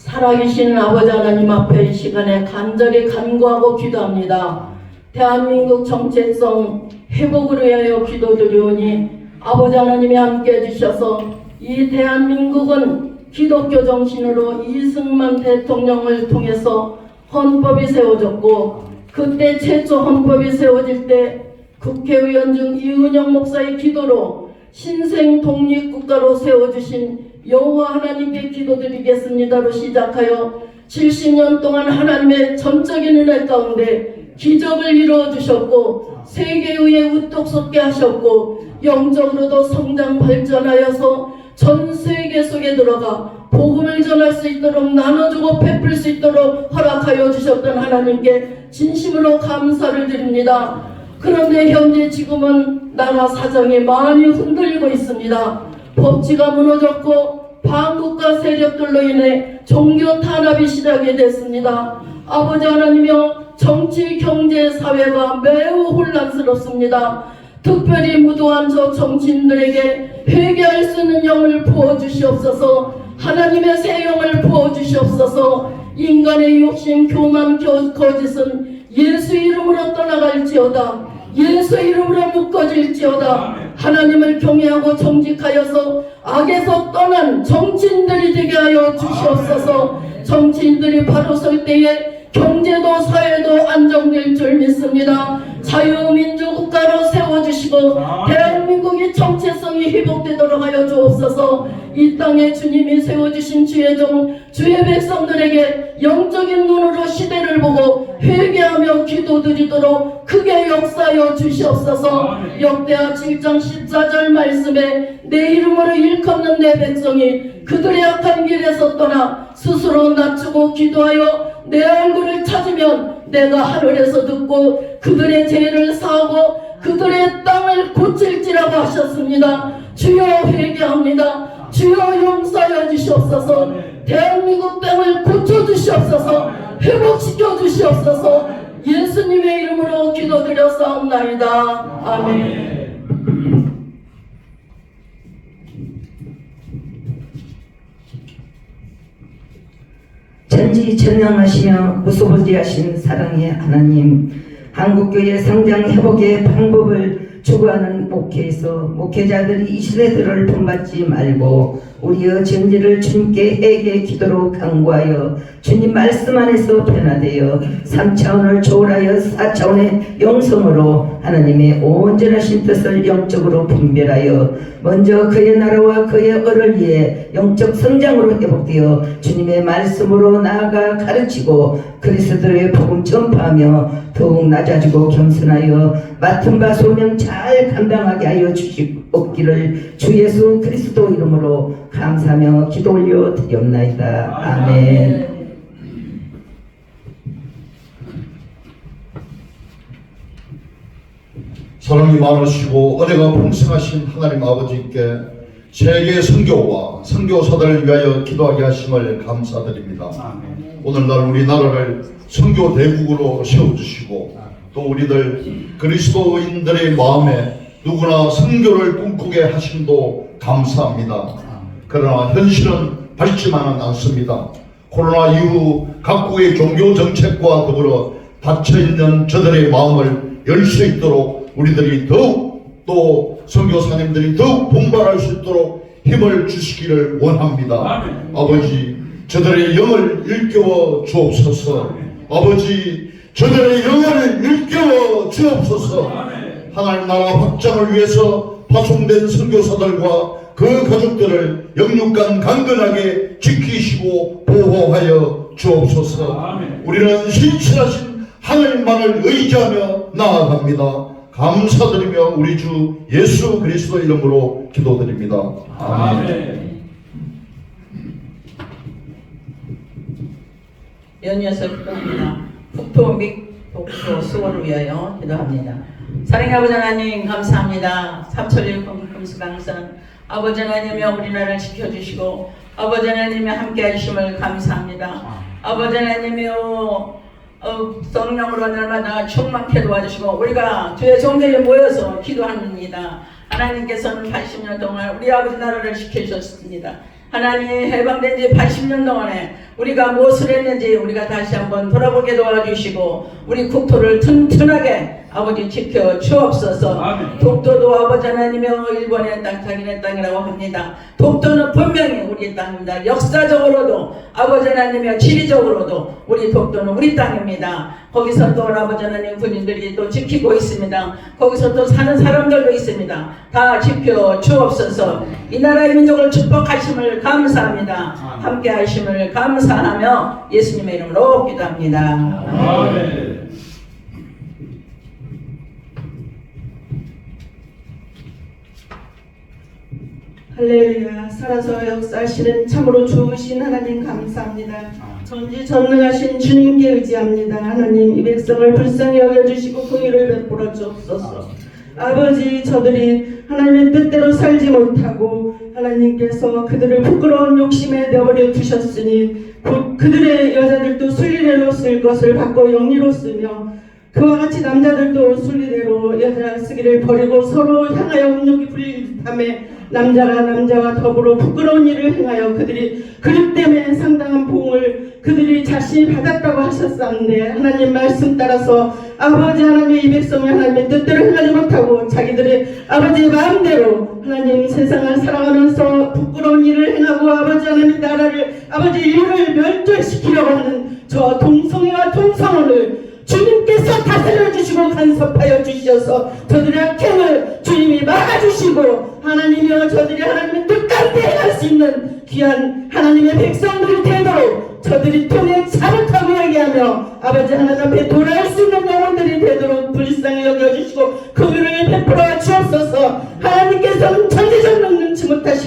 살아계신 아버지 하나님 앞에 이 시간에 간절히 간구하고 기도합니다. 대한민국 정체성 회복을 위하여 기도드리오니 아버지 하나님이 함께 해주셔서 이 대한민국은 기독교 정신으로 이승만 대통령을 통해서 헌법이 세워졌고 그때 최초 헌법이 세워질 때 국회의원 중 이은영 목사의 기도로 신생 독립국가로 세워주신 여호와 하나님께 기도드리겠습니다로 시작하여 70년 동안 하나님의 전적인 은혜 가운데 기적을 이루어 주셨고 세계의회 우뚝 솟게 하셨고 영적으로도 성장 발전하여서 전 세계 속에 들어가 복음을 전할 수 있도록 나눠주고 베풀 수 있도록 허락하여 주셨던 하나님께 진심으로 감사를 드립니다. 그런데 현재 지금은 나라 사정이 많이 흔들리고 있습니다. 법치가 무너졌고 반국가 세력들로 인해 종교 탄압이 시작이 됐습니다. 아버지 하나님여 정치, 경제, 사회가 매우 혼란스럽습니다. 특별히 무도한 저 정치인들에게 회개할 수 있는 영을 부어주시옵소서 하나님의 새 영을 부어주시옵소서 인간의 욕심, 교만, 겨- 거짓은 예수 이름으로 떠나갈지어다 예수 이름으로 묶어질지어다. 하나님을 경외하고 정직하여서 악에서 떠난 정치인들이 되게 하여 주시옵소서. 정치인들이 바로 설 때에 경제도 사회도 안정될 줄 믿습니다. 자유민주국가로 세워주시고 대한민국의 정체성이 회복되도록 하여 주옵소서 이 땅에 주님이 세워주신 주의 종 주의 백성들에게 영적인 눈으로 시대를 보고 회개하며 기도드리도록 크게 역사하여 주시옵소서 역대하 7장 14절 말씀에 내 이름으로 일컫는 내 백성이 그들의 악한 길에서 떠나 스스로 낮추고 기도하여 내 얼굴을 찾으면 내가 하늘에서 듣고 그들의 죄를 사하고 그들의 땅을 고칠지라고 하셨습니다. 주여 회개합니다. 주여 용서하여 주시옵소서. 대한민국 땅을 고쳐 주시옵소서. 회복시켜 주시옵소서. 예수님의 이름으로 기도드렸사옵나이다. 아멘. 전지 전능하시며 무소부지하신 사랑의 하나님 한국교회 성장 회복의 방법을 추구하는 목회에서 목회자들이 이 시대들을 본받지 말고 우리의 정지를 주님께 회개 기도로 강구하여 주님 말씀 안에서 변화되어 3차원을 초월하여 4차원의 영성으로 하나님의 온전하신 뜻을 영적으로 분별하여 먼저 그의 나라와 그의 을을 위해 영적 성장으로 회복되어 주님의 말씀으로 나아가 가르치고 그리스도의 복음 전파하며 더욱 낮아지고 겸손하여 맡은 바 소명 잘 감당하게 하여 주시옵기를 주 예수 그리스도 이름으로 감사하며 기도 올려 드리옵나이다. 아멘. 사랑이 많으시고 은혜가 풍성하신 하나님 아버지께 세계 선교와 선교사들을 위하여 기도하게 하심을 감사드립니다. 오늘날 우리나라를 선교 대국으로 세워주시고 또 우리들 그리스도인들의 마음에 누구나 선교를 꿈꾸게 하심도 감사합니다. 그러나 현실은 밝지만은 않습니다. 코로나 이후 각국의 종교 정책과 더불어 닫혀있는 저들의 마음을 열 수 있도록 우리들이 더욱 또 선교사님들이 더욱 분발할 수 있도록 힘을 주시기를 원합니다. 아버지 저들의 영을 일깨워 주옵소서 아버지 저들의 영을 일깨워 주옵소서. 하나님 나라 확장을 위해서 파송된 선교사들과 그 가족들을 영육간 강건하게 지키시고 보호하여 주옵소서. 우리는 신실하신 하늘만을 의지하며 나아갑니다. 감사드리며 우리 주 예수 그리스도 이름으로 기도드립니다. 아멘. 연이어서 기도합니다. 북토 및 독도 수원을 위하여 기도합니다. 사랑의 아버지 하나님 감사합니다. 삼천리 금수강선 아버지 하나님여 우리나라를 지켜주시고 아버지 하나님이 함께 하심을 감사합니다. 아버지 하나님여 어, 성령으로 날마다 충만케 도와주시고 우리가 주의 종들이 모여서 기도합니다. 하나님께서는 80년 동안 우리 아버지 나라를 지켜주셨습니다. 하나님 해방된 지 80년 동안에 우리가 무엇을 했는지 우리가 다시 한번 돌아보게 도와주시고 우리 국토를 튼튼하게 아버지 지켜 주옵소서. 아멘. 독도도 아버지 하나님의 일본의 땅 자기네 땅이라고 합니다. 독도는 분명히 우리 땅입니다. 역사적으로도 아버지 하나님의 지리적으로도 우리 독도는 우리 땅입니다. 거기서 또 아버지 하나님 군인들이 또 지키고 있습니다. 거기서 또 사는 사람들도 있습니다. 다 지켜 주옵소서. 이 나라의 민족을 축복하심을 감사합니다. 함께 하심을 감사하며 예수님의 이름으로 기도합니다. 아멘. 할렐루야 살아서 역사하시는 참으로 좋으신 하나님 감사합니다. 전지전능하신 주님께 의지합니다. 하나님 이 백성을 불쌍히 여겨주시고 긍휼을 베풀어 주옵소서. 아버지 저들이 하나님의 뜻대로 살지 못하고 하나님께서 그들을 부끄러운 욕심에 내버려 두셨으니 곧 그들의 여자들도 순리대로 쓸 것을 받고 영리로 쓰며 그와 같이 남자들도 순리대로 여자 쓰기를 버리고 서로 향하여 음욕이 불릴 듯함에 남자가 남자와 더불어 부끄러운 일을 행하여 그들이 그릇 때문에 상당한 봉을 그들이 자신이 받았다고 하셨었는데 하나님 말씀 따라서 아버지 하나님의 이 백성이 하나님의 뜻대로 행하지 못하고 자기들의 아버지의 마음대로 하나님 세상을 살아가면서 부끄러운 일을 행하고 아버지 하나님 나라를 아버지 인류를 멸절시키려고 하는 저 동성애와 동성혼을 주님께서 다스려 주시고 간섭하여 주셔서 저들의 악행을 주님이 막아주시고 하나님이여 저들이 하나님의 뜻 가운데 행할 수 있는 귀한 하나님의 백성들이 되도록 저들이 통해 자력하고 얘기하며 아버지 하나님 앞에 돌아올 수 있는 영혼들이 되도록 불쌍히 여겨주시고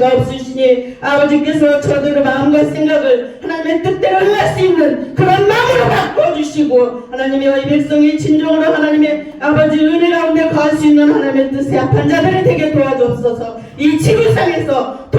못하시가 없으시니 아버지께서 저들의 마음과 생각을 하나님의 뜻대로 행할 수 있는 그런 마음으로 바꿔주시고 하나님의 이 백성이 진정으로 하나님의 아버지 은혜 가운데 거할 수 있는 하나님의 뜻에 합한 자들이 되게 도와주옵소서. 이 지구상에서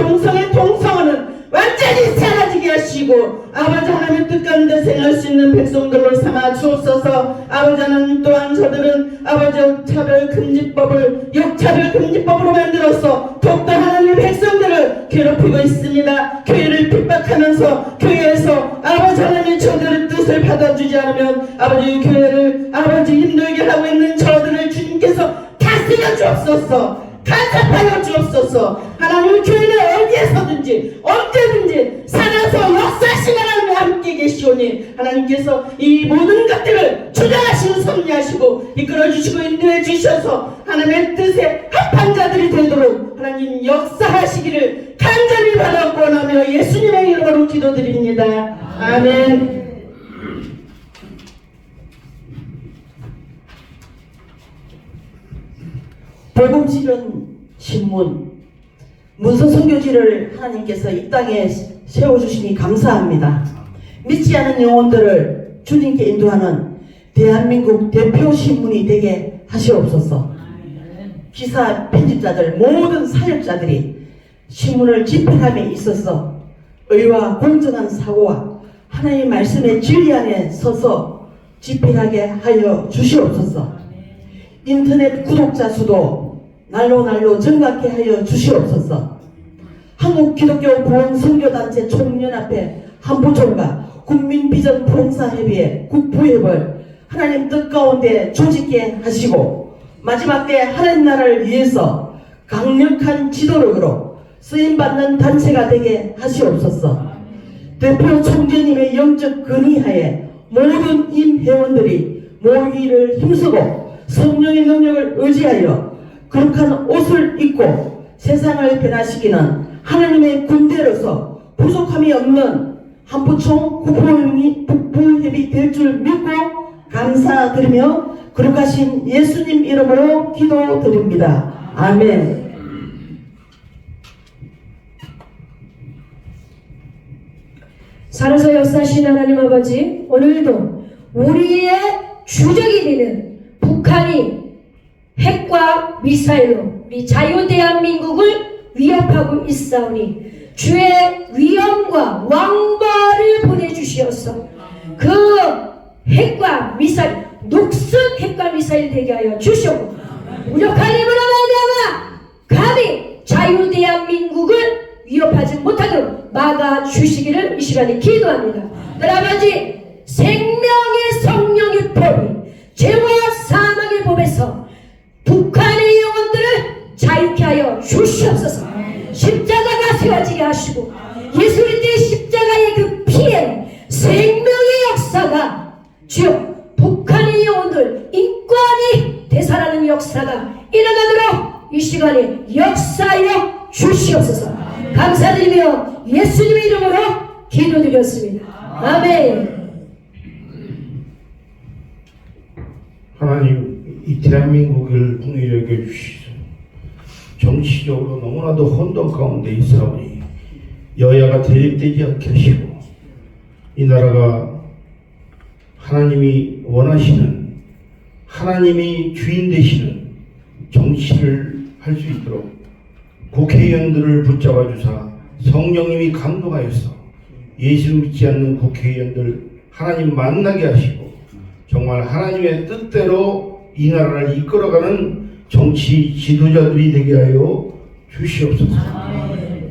하시고 아버지 하나님의 뜻 가운데 생할 수 있는 백성들로 삼아 주옵소서. 아버지 하나님 또한 저들은 아버지 차별 금지법을 역차별 금지법으로 만들어서 더욱더 하나님의 백성들을 괴롭히고 있습니다. 교회를 핍박하면서 교회에서 아버지 하나님의 저들의 뜻을 받아주지 않으면 아버지 교회를 아버지 힘들게 하고 있는 저들을 주님께서 다스려 주옵소서 간섭하여 주옵소서. 하나님 교회는 어디에서든지 언제든지 살아서 하나님과 함께 계시오니 하나님께서 이 모든 것들을 주장하시고 섭리하시고 이끌어주시고 인도해 주셔서 하나님의 뜻에 합한 자들이 되도록 하나님 역사하시기를 간절히 바라 원하며 예수님의 이름으로 기도드립니다. 아멘 실은 신문 문서 선교지를 하나님께서 이 땅에 세워주시니 감사합니다. 믿지 않은 영혼들을 주님께 인도하는 대한민국 대표 신문이 되게 하시옵소서. 기사 편집자들 모든 사역자들이 신문을 집행함에 있어서 의와 공정한 사고와 하나님의 말씀의 진리 안에 서서 집행하게 하여 주시옵소서. 인터넷 구독자 수도 날로 날로 증가케 하여 주시옵소서. 한국 기독교 보험 선교단체 총연합회 한부총과 국민비전 봉사협의회 국부협을 하나님 뜻 가운데 조직게 하시고 마지막 때 하나님 나라를 위해서 강력한 지도력으로 쓰임받는 단체가 되게 하시옵소서. 대표 총재님의 영적 근위하에 모든 임회원들이 모이기를 힘쓰고 성령의 능력을 의지하여 거룩한 옷을 입고 세상을 변화시키는 하나님의 군대로서 부족함이 없는 한부총 국부협이, 될 줄 믿고 감사드리며 거룩하신 예수님 이름으로 기도드립니다. 아멘. 살아서 역사하신 하나님 아버지 오늘도 우리의 주적이 되는 북한이 핵과 미사일로 우리 자유 대한민국을 위협하고 있사오니 주의 위엄과 왕발을 보내주시어서 그 핵과 미사일 녹슨 핵과 미사일 되게 하여 주시고 무력한 힘으로 말미암아 감히 자유 대한민국을 위협하지 못하도록 막아 주시기를 이 시간에 기도합니다. 하나님 아버지 생명의 성령의 법이 죄와 북한의 영혼들을 자유케 하여 주시옵소서. 십자가가 세워지게 하시고 예수 그리스도의 십자가의 그 피에 생명의 역사가 주여 북한의 영혼들 인권이 되살아나는 역사가 일어나도록 이 시간에 역사하여 주시옵소서. 감사드리며 예수님의 이름으로 기도드렸습니다. 아멘. 하나님 이 대한민국을 풍요롭게 해주시소 정치적으로 너무나도 혼돈 가운데 있사오니 여야가 대립되지 않게 하시고 이 나라가 하나님이 원하시는 하나님이 주인 되시는 정치를 할 수 있도록 국회의원들을 붙잡아 주사 성령님이 감동하여서 예수 믿지 않는 국회의원들 하나님 만나게 하시고 정말 하나님의 뜻대로 이 나라를 이끌어가는 정치 지도자들이 되게 하여 주시옵소서.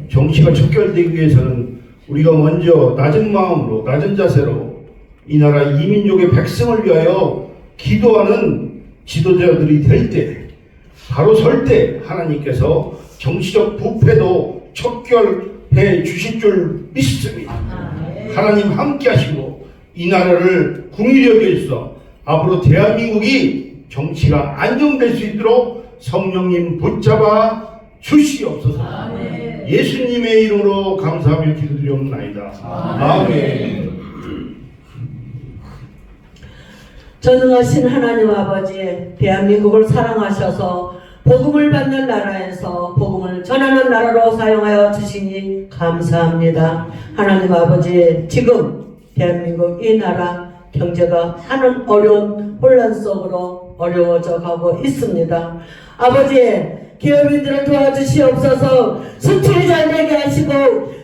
정치가 척결되기 위해서는 우리가 먼저 낮은 마음으로 낮은 자세로 이 나라 이민족의 백성을 위하여 기도하는 지도자들이 될 때 바로 설 때 하나님께서 정치적 부패도 척결해 주실 줄 믿습니다. 하나님 함께 하시고 이 나라를 궁일하게 해서 앞으로 대한민국이 정치가 안정될 수 있도록 성령님 붙잡아 주시옵소서. 예수님의 이름으로 감사하며 기도드리옵나이다. 아멘. 전능하신 하나님 아버지 대한민국을 사랑하셔서 복음을 받는 나라에서 복음을 전하는 나라로 사용하여 주시니 감사합니다. 하나님 아버지 지금 대한민국 이 나라 경제가 하는 어려운 혼란 속으로 어려워져 가고 있습니다. 아버지 기업인들을 도와주시옵소서 수출이 잘 되게 하시고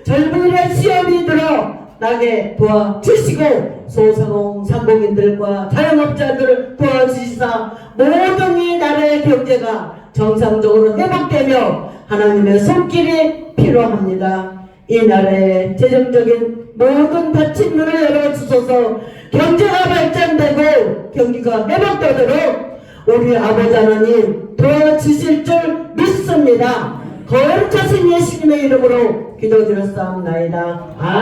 젊은이의 시험이 들어 나게 도와주시고 소상공 상공인들과 자영업자들을 도와주시사 모든 이 나라의 경제가 정상적으로 회복되며 하나님의 손길이 필요합니다. 이 나라의 재정적인 모든 닫힌 문을 열어주셔서 경제가 발전되고 경기가 회복되도록 우리 아버지 하나님 도와주실 줄 믿습니다. 거룩하신 예수님의 이름으로 기도드렸사옵나이다. 아.